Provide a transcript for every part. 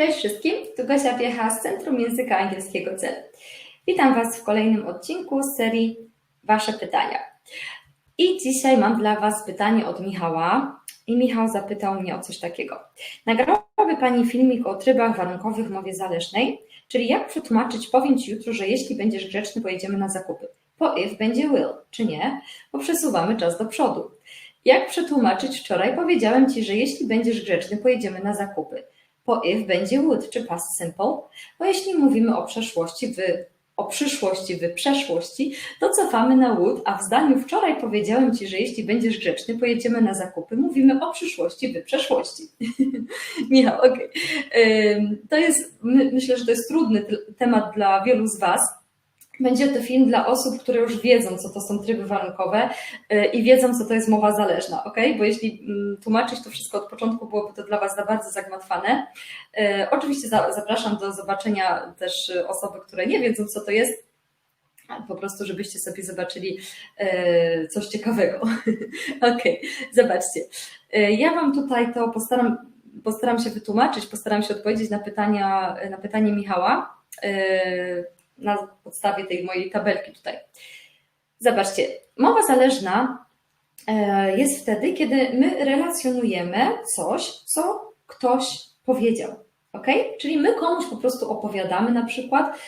Cześć wszystkim, tu Gosia Piecha z Centrum Języka Angielskiego CEL. Witam Was w kolejnym odcinku z serii Wasze pytania. I dzisiaj mam dla Was pytanie od Michała. I Michał zapytał mnie o coś takiego. Nagrałaby Pani filmik o trybach warunkowych w mowie zależnej, czyli jak przetłumaczyć, powiem Ci jutro, że jeśli będziesz grzeczny, pojedziemy na zakupy. Po if będzie will, czy nie, bo przesuwamy czas do przodu. Jak przetłumaczyć wczoraj, powiedziałem Ci, że jeśli będziesz grzeczny, pojedziemy na zakupy po if będzie would czy past simple, bo jeśli mówimy o przeszłości w o przyszłości w przeszłości, to cofamy na would, a w zdaniu wczoraj powiedziałem Ci, że jeśli będziesz grzeczny, pojedziemy na zakupy, mówimy o przyszłości w przeszłości. Michał, okej. Okay. To jest, myślę, że to jest trudny temat dla wielu z Was, będzie to film dla osób, które już wiedzą, co to są tryby warunkowe y, i wiedzą, co to jest mowa zależna, ok? Bo jeśli mm, tłumaczyć to wszystko od początku, byłoby to dla Was za bardzo zagmatwane. Y, oczywiście zapraszam do zobaczenia też osoby, które nie wiedzą, co to jest, po prostu, żebyście sobie zobaczyli y, coś ciekawego. ok, zobaczcie. Ja Wam tutaj to postaram, postaram się wytłumaczyć, postaram się odpowiedzieć na pytania, na pytanie Michała na podstawie tej mojej tabelki tutaj. Zobaczcie, mowa zależna e, jest wtedy, kiedy my relacjonujemy coś, co ktoś powiedział. Ok? Czyli my komuś po prostu opowiadamy na przykład,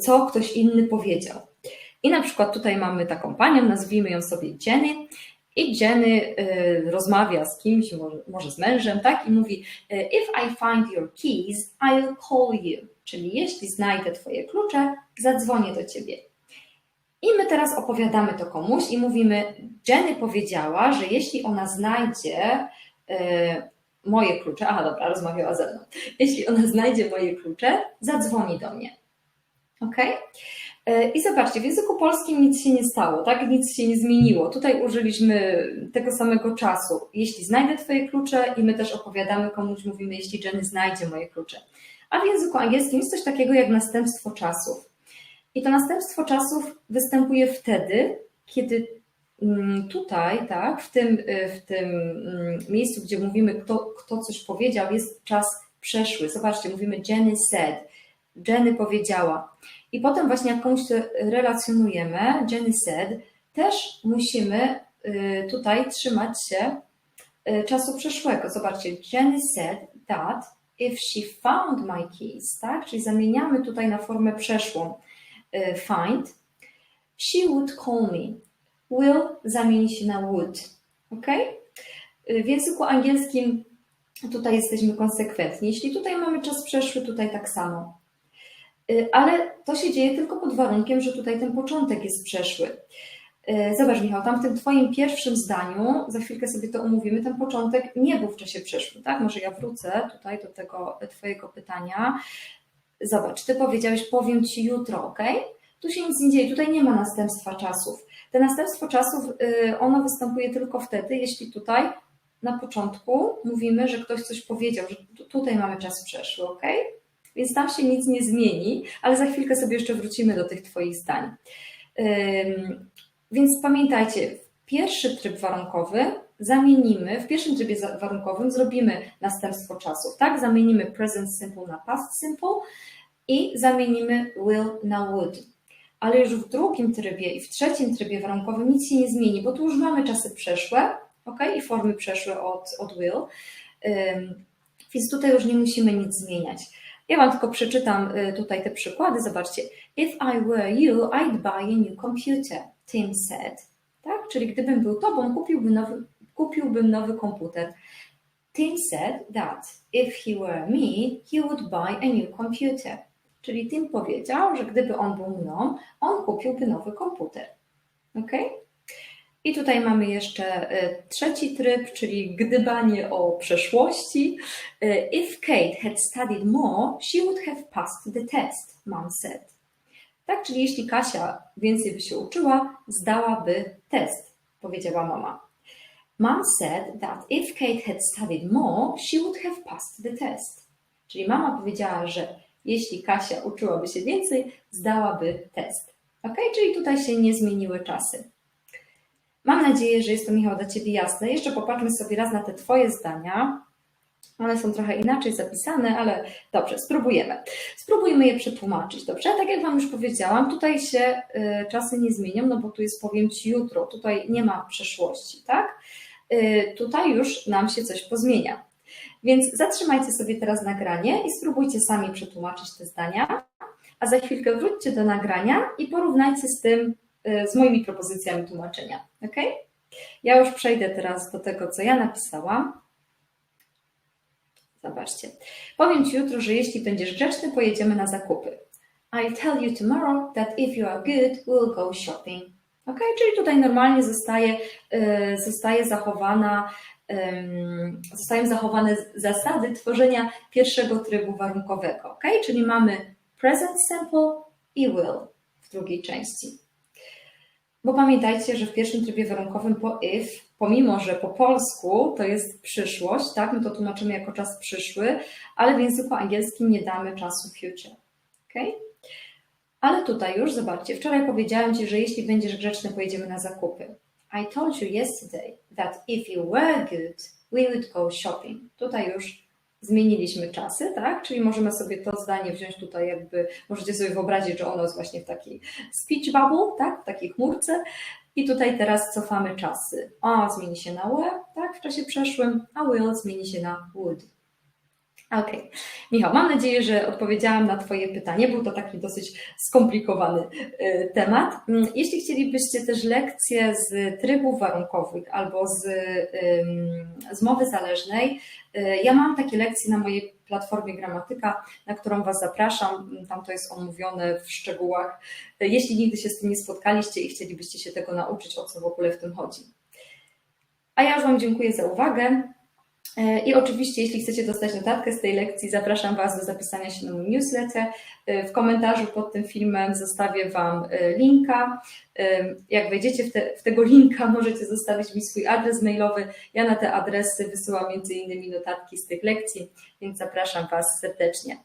co ktoś inny powiedział. I na przykład tutaj mamy taką panią, nazwijmy ją sobie Jenny. I Jenny y, rozmawia z kimś, może, z mężem, tak? I mówi: e, If I find your keys, I'll call you. Czyli jeśli znajdę Twoje klucze, zadzwonię do Ciebie. I my teraz opowiadamy to komuś i mówimy, Jenny powiedziała, że jeśli ona znajdzie yy, moje klucze, aha dobra, rozmawiała ze mną, jeśli ona znajdzie moje klucze, zadzwoni do mnie. Ok? E, I zobaczcie, w języku polskim nic się nie stało, tak? Nic się nie zmieniło. Tutaj użyliśmy tego samego czasu. Jeśli znajdę Twoje klucze i my też opowiadamy komuś, mówimy, jeśli Jenny znajdzie moje klucze. A w języku angielskim jest coś takiego jak następstwo czasów. I to następstwo czasów występuje wtedy, kiedy mm, tutaj, tak, w tym, y, w tym mm, miejscu, gdzie mówimy, kto, kto coś powiedział, jest czas przeszły. Zobaczcie, mówimy Jenny said, Jenny powiedziała. I potem właśnie jak komuś to relacjonujemy, Jenny said, też musimy y, tutaj trzymać się y, czasu przeszłego. Zobaczcie, Jenny said that if she found my keys, tak? Czyli zamieniamy tutaj na formę przeszłą y, find. She would call me. Will zamieni się na would. Ok? W języku angielskim tutaj jesteśmy konsekwentni. Jeśli tutaj mamy czas przeszły, tutaj tak samo. Y, ale to się dzieje tylko pod warunkiem, że tutaj ten początek jest przeszły. E, zobacz, Michał, tam w tym Twoim pierwszym zdaniu, za chwilkę sobie to omówimy, ten początek nie był w czasie przeszłym, tak? Może ja wrócę tutaj do tego Twojego pytania. Zobacz, Ty powiedziałeś, powiem Ci jutro, ok? Tu się nic nie dzieje, tutaj nie ma następstwa czasów. Te następstwo czasów, y, ono występuje tylko wtedy, jeśli tutaj na początku mówimy, że ktoś coś powiedział, że tutaj mamy czas przeszły, ok? Więc tam się nic nie zmieni, ale za chwilkę sobie jeszcze wrócimy do tych Twoich zdań. Więc pamiętajcie, pierwszy tryb warunkowy zamienimy, w pierwszym trybie warunkowym zrobimy następstwo czasów, tak? Zamienimy present simple na past simple i zamienimy will na would. Ale już w drugim trybie i w trzecim trybie warunkowym nic się nie zmieni, bo tu już mamy czasy przeszłe, ok? I formy przeszłe od, od will. Więc tutaj już nie musimy nic zmieniać. Ja Wam tylko przeczytam y, tutaj te przykłady. Zobaczcie. If I were you, I'd buy a new computer. Tim said. Tak? Czyli gdybym był tobą, kupiłbym nowy, kupiłbym nowy komputer. Tim said that if he were me, he would buy a new computer. Czyli Tim powiedział, że gdyby on był mną, on kupiłby nowy komputer. Ok? I tutaj mamy jeszcze e, trzeci tryb, czyli gdybanie o przeszłości. E, if Kate had studied more, she would have passed the test, mom said. Tak, czyli jeśli Kasia więcej by się uczyła, zdałaby test, powiedziała mama. Mom said that if Kate had studied more, she would have passed the test. Czyli mama powiedziała, że jeśli Kasia uczyłaby się więcej, zdałaby test. Ok, czyli tutaj się nie zmieniły czasy. Mam nadzieję, że jest to, Michał, dla Ciebie jasne. Jeszcze popatrzmy sobie raz na te Twoje zdania. One są trochę inaczej zapisane, ale dobrze, spróbujemy. Spróbujmy je przetłumaczyć, dobrze? Tak jak Wam już powiedziałam, tutaj się y, czasy nie zmienią, no bo tu jest powiem Ci jutro, tutaj nie ma przeszłości, tak? Y, tutaj już nam się coś pozmienia. Więc zatrzymajcie sobie teraz nagranie i spróbujcie sami przetłumaczyć te zdania, a za chwilkę wróćcie do nagrania i porównajcie z tym, z moimi propozycjami tłumaczenia, ok? Ja już przejdę teraz do tego, co ja napisałam. Zobaczcie. Powiem Ci jutro, że jeśli będziesz grzeczny, pojedziemy na zakupy. I tell you tomorrow that if you are good, we'll go shopping. Ok, czyli tutaj normalnie zostaje, y, zostaje zachowana, zostają zachowane zasady tworzenia pierwszego trybu warunkowego. Ok, czyli mamy present simple i will w drugiej części. Bo pamiętajcie, że w pierwszym trybie warunkowym po if, pomimo że po polsku to jest przyszłość, tak, my to tłumaczymy jako czas przyszły, ale w języku angielskim nie damy czasu future. Okay? Ale tutaj już, zobaczcie, wczoraj powiedziałem Ci, że jeśli będziesz grzeczny, pojedziemy na zakupy. I told you yesterday that if you were good, we would go shopping. Tutaj już zmieniliśmy czasy, tak? Czyli możemy sobie to zdanie wziąć tutaj jakby, możecie sobie wyobrazić, że ono jest właśnie w takiej speech bubble, tak? W takiej chmurce. I tutaj teraz cofamy czasy. A zmieni się na were, tak? W czasie przeszłym, a will zmieni się na would. Ok. Michał, mam nadzieję, że odpowiedziałam na Twoje pytanie. Był to taki dosyć skomplikowany y, temat. Mm, Jeśli chcielibyście też lekcje z trybów warunkowych albo z, z mowy zależnej, y, ja mam takie lekcje na mojej platformie Gramatyka, na którą Was zapraszam. Tam to jest omówione w szczegółach. Y, Jeśli nigdy się z tym nie spotkaliście i chcielibyście się tego nauczyć, o co w ogóle w tym chodzi. A ja już Wam dziękuję za uwagę. I oczywiście, jeśli chcecie dostać notatkę z tej lekcji, zapraszam Was do zapisania się na mój newsletter. W komentarzu pod tym filmem zostawię Wam linka. Jak wejdziecie w, te, w, tego linka, możecie zostawić mi swój adres mailowy. Ja na te adresy wysyłam między innymi notatki z tych lekcji, więc zapraszam Was serdecznie.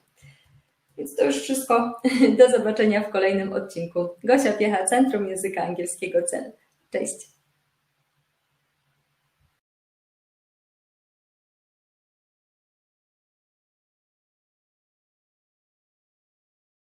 Więc to już wszystko. Do zobaczenia w kolejnym odcinku. Gosia Piecha, Centrum Języka Angielskiego CEL. Cześć!